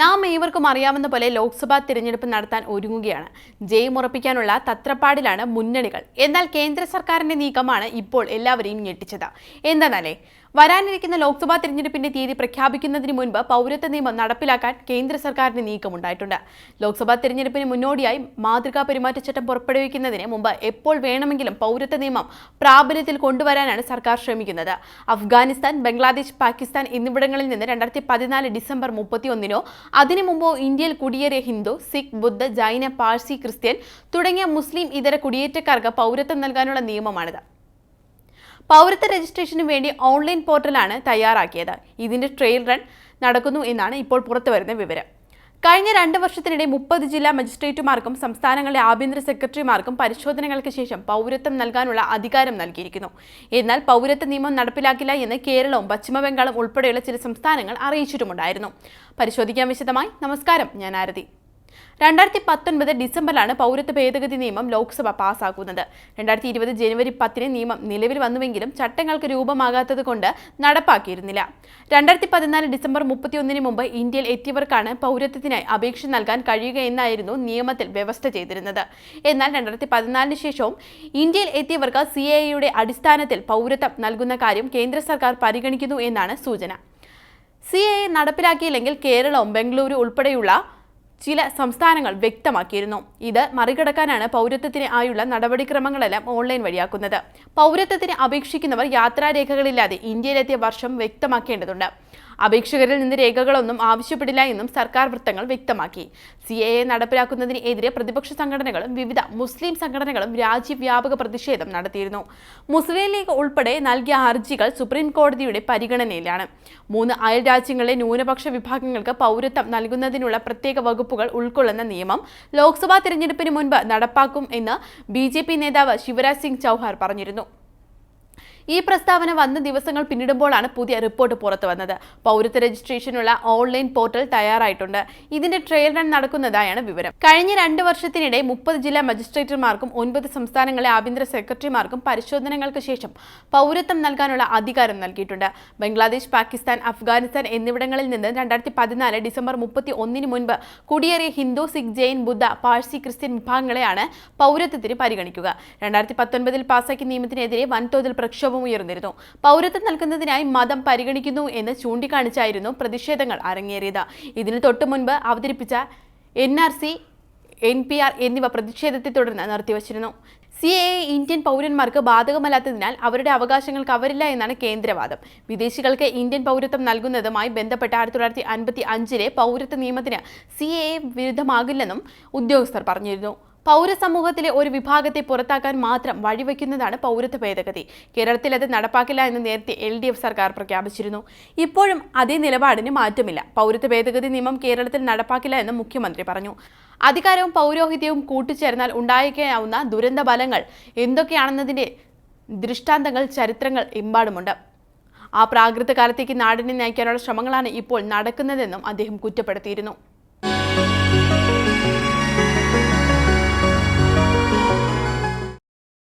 നാം ഏവർക്കും അറിയാവുന്ന പോലെ ലോക്സഭാ തിരഞ്ഞെടുപ്പ് നടത്താൻ ഒരുങ്ങുകയാണ്. ജയം ഉറപ്പിക്കാനുള്ള തത്രപ്പാടിലാണ് മുന്നണികൾ. എന്നാൽ കേന്ദ്ര സർക്കാരിന്റെ നീക്കമാണ് ഇപ്പോൾ എല്ലാവരെയും ഞെട്ടിച്ചത്. എന്താണല്ലേ? വരാനിരിക്കുന്ന ലോക്സഭാ തിരഞ്ഞെടുപ്പിന്റെ തീയതി പ്രഖ്യാപിക്കുന്നതിന് മുൻപ് പൗരത്വ നിയമം നടപ്പിലാക്കാൻ കേന്ദ്ര സർക്കാരിന്റെ നീക്കമുണ്ടായിട്ടുണ്ട്. ലോക്സഭാ തിരഞ്ഞെടുപ്പിന് മുന്നോടിയായി മാതൃകാ പെരുമാറ്റച്ചട്ടം പുറപ്പെടുവിക്കുന്നതിന് മുമ്പ് എപ്പോൾ വേണമെങ്കിലും പൗരത്വ നിയമം പ്രാബല്യത്തിൽ കൊണ്ടുവരാനാണ് സർക്കാർ ശ്രമിക്കുന്നത്. അഫ്ഗാനിസ്ഥാൻ ബംഗ്ലാദേശ് പാകിസ്ഥാൻ എന്നിവിടങ്ങളിൽ നിന്ന് രണ്ടായിരത്തി പതിനാല് ഡിസംബർ മുപ്പത്തിയൊന്നിനോ അതിനു മുമ്പോ ഇന്ത്യയിൽ കുടിയേറിയ ഹിന്ദു സിഖ് ബുദ്ധ ജൈന പാഴ്സി ക്രിസ്ത്യൻ തുടങ്ങിയ മുസ്ലിം ഇതര കുടിയേറ്റക്കാർക്ക് പൗരത്വം നൽകാനുള്ള നിയമമാണിത്. പൗരത്വ രജിസ്ട്രേഷനു വേണ്ടി ഓൺലൈൻ പോർട്ടലാണ് തയ്യാറാക്കിയത്. ഇതിന്റെ ട്രെയിൽ റൺ നടക്കുന്നു എന്നാണ് ഇപ്പോൾ പുറത്തു വരുന്ന വിവരം. കഴിഞ്ഞ രണ്ട് വർഷത്തിനിടെ മുപ്പത് ജില്ലാ മജിസ്ട്രേറ്റുമാർക്കും സംസ്ഥാനങ്ങളിലെ ആഭ്യന്തര സെക്രട്ടറിമാർക്കും പരിശോധനകൾക്ക് ശേഷം പൗരത്വം നൽകാനുള്ള അധികാരം നൽകിയിരിക്കുന്നു. എന്നാൽ പൗരത്വ നിയമം നടപ്പിലാക്കില്ല എന്ന് കേരളവും പശ്ചിമബംഗാളും ഉൾപ്പെടെയുള്ള ചില സംസ്ഥാനങ്ങൾ അറിയിച്ചിട്ടുമുണ്ടായിരുന്നു. പരിശോധിക്കാൻ വിശദമായി നമസ്കാരം ഞാൻ ആരതി. രണ്ടായിരത്തി പത്തൊൻപത് ഡിസംബറിലാണ് പൗരത്വ ഭേദഗതി നിയമം ലോക്സഭ പാസാക്കുന്നത്. രണ്ടായിരത്തി ഇരുപത് ജനുവരി പത്തിന് നിയമം നിലവിൽ വന്നുവെങ്കിലും ചട്ടങ്ങൾക്ക് രൂപമാകാത്തത് കൊണ്ട് നടപ്പാക്കിയിരുന്നില്ല. രണ്ടായിരത്തി പതിനാല് ഡിസംബർ മുപ്പത്തിയൊന്നിന് മുമ്പ് ഇന്ത്യയിൽ എത്തിയവർക്കാണ് പൗരത്വത്തിനായി അപേക്ഷ നൽകാൻ കഴിയുക എന്നായിരുന്നു നിയമത്തിൽ വ്യവസ്ഥ ചെയ്തിരുന്നത്. എന്നാൽ രണ്ടായിരത്തി പതിനാലിന് ശേഷവും ഇന്ത്യയിൽ എത്തിയവർക്ക് സി എയുടെ അടിസ്ഥാനത്തിൽ പൗരത്വം നൽകുന്ന കാര്യം കേന്ദ്ര സർക്കാർ പരിഗണിക്കുന്നു എന്നാണ് സൂചന. സി എ നടപ്പിലാക്കിയില്ലെങ്കിൽ കേരളവും ബംഗളൂരു ഉൾപ്പെടെയുള്ള ചില സംസ്ഥാനങ്ങൾ വ്യക്തമാക്കിയിരുന്നു. ഇത് മറികടക്കാനാണ് പൗരത്വത്തിന് ആയുള്ള നടപടിക്രമങ്ങളെല്ലാം ഓൺലൈൻ വഴിയാക്കുന്നത്. പൗരത്വത്തിന് അപേക്ഷിക്കുന്നവർ യാത്രാരേഖകളില്ലാതെ ഇന്ത്യയിലെത്തിയ വർഷം വ്യക്തമാക്കേണ്ടതുണ്ട്. അപേക്ഷകരിൽ നിന്ന് രേഖകളൊന്നും ആവശ്യപ്പെടില്ല എന്നും സർക്കാർ വൃത്തങ്ങൾ വ്യക്തമാക്കി. സി എ എ നടപ്പിലാക്കുന്നതിനെതിരെ പ്രതിപക്ഷ സംഘടനകളും വിവിധ മുസ്ലിം സംഘടനകളും രാജ്യവ്യാപക പ്രതിഷേധം നടത്തിയിരുന്നു. മുസ്ലിം ലീഗ് ഉൾപ്പെടെ നൽകിയ ഹർജികൾ സുപ്രീം കോടതിയുടെ പരിഗണനയിലാണ്. മൂന്ന് അയൽ രാജ്യങ്ങളിലെ ന്യൂനപക്ഷ വിഭാഗങ്ങൾക്ക് പൗരത്വം നൽകുന്നതിനുള്ള പ്രത്യേക വകുപ്പുകൾ ഉൾക്കൊള്ളുന്ന നിയമം ലോക്സഭാ തിരഞ്ഞെടുപ്പിന് മുൻപ് നടപ്പാക്കും എന്ന് ബി നേതാവ് ശിവരാജ് സിംഗ് ചൗഹാൻ പറഞ്ഞിരുന്നു. ഈ പ്രസ്താവന വന്ന ദിവസങ്ങൾ പിന്നിടുമ്പോഴാണ് പുതിയ റിപ്പോർട്ട് പുറത്തു വന്നത്. പൗരത്വ രജിസ്ട്രേഷനുള്ള ഓൺലൈൻ പോർട്ടൽ തയ്യാറായിട്ടുണ്ട്. ഇതിന്റെ ട്രയൽ റൺ നടക്കുന്നതായാണ് വിവരം. കഴിഞ്ഞ രണ്ട് വർഷത്തിനിടെ മുപ്പത് ജില്ലാ മജിസ്ട്രേറ്റർമാർക്കും ഒൻപത് സംസ്ഥാനങ്ങളെ ആഭ്യന്തര സെക്രട്ടറിമാർക്കും പരിശോധനകൾക്ക് ശേഷം പൗരത്വം നൽകാനുള്ള അധികാരം നൽകിയിട്ടുണ്ട്. ബംഗ്ലാദേശ് പാകിസ്ഥാൻ അഫ്ഗാനിസ്ഥാൻ എന്നിവിടങ്ങളിൽ നിന്ന് രണ്ടായിരത്തി പതിനാല് ഡിസംബർ മുപ്പത്തി ഒന്നിന് മുൻപ് കുടിയേറിയ ഹിന്ദു സിഖ് ജെയിൻ ബുദ്ധ പാഴ്സി ക്രിസ്ത്യൻ വിഭാഗങ്ങളെയാണ് പൗരത്വത്തിന് പരിഗണിക്കുക. രണ്ടായിരത്തി പത്തൊൻപതിൽ പാസാക്കിയ നിയമത്തിനെതിരെ വൻതോതിൽ പ്രക്ഷോഭം ഉയർന്നിരുന്നു. പൗരത്വം നൽകുന്നതിനായി മതം പരിഗണിക്കുന്നു എന്ന് ചൂണ്ടിക്കാണിച്ചായിരുന്നു പ്രതിഷേധങ്ങൾ അരങ്ങേറിയത്. ഇതിന് തൊട്ടു മുൻപ് അവതരിപ്പിച്ച N R C N P R എന്നിവ പ്രതിഷേധത്തെ തുടർന്ന് നിർത്തിവച്ചിരുന്നു. സി എ ഇന്ത്യൻ പൗരന്മാർക്ക് ബാധകമല്ലാത്തതിനാൽ അവരുടെ അവകാശങ്ങൾ കവരില്ല എന്നാണ് കേന്ദ്രവാദം. വിദേശികൾക്ക് ഇന്ത്യൻ പൗരത്വം നൽകുന്നതുമായി ബന്ധപ്പെട്ട ആയിരത്തി തൊള്ളായിരത്തി അൻപത്തി അഞ്ചിലെ പൗരത്വ നിയമത്തിന് സി എ വിരുദ്ധമാകില്ലെന്നും ഉദ്യോഗസ്ഥർ പറഞ്ഞിരുന്നു. പൗരസമൂഹത്തിലെ ഒരു വിഭാഗത്തെ പുറത്താക്കാൻ മാത്രം വഴിവെക്കുന്നതാണ് പൗരത്വ ഭേദഗതി. കേരളത്തിൽ അത് നടപ്പാക്കില്ല എന്ന് നേരത്തെ എൽ ഡി എഫ് സർക്കാർ പ്രഖ്യാപിച്ചിരുന്നു. ഇപ്പോഴും അതേ നിലപാടിന് മാറ്റമില്ല. പൗരത്വ ഭേദഗതി നിയമം കേരളത്തിൽ നടപ്പാക്കില്ല എന്ന് മുഖ്യമന്ത്രി പറഞ്ഞു. അധികാരവും പൗരോഹിത്യവും കൂട്ടിച്ചേർന്നാൽ ഉണ്ടായേക്കാവുന്ന ദുരന്ത ഫലങ്ങൾ എന്തൊക്കെയാണെന്നതിന്റെ ദൃഷ്ടാന്തങ്ങൾ ചരിത്രങ്ങൾ എമ്പാടുമുണ്ട്. ആ പ്രാകൃത കാലത്തേക്ക് നാടിനെ നയിക്കാനുള്ള ശ്രമങ്ങളാണ് ഇപ്പോൾ നടക്കുന്നതെന്നും അദ്ദേഹം കുറ്റപ്പെടുത്തിയിരുന്നു.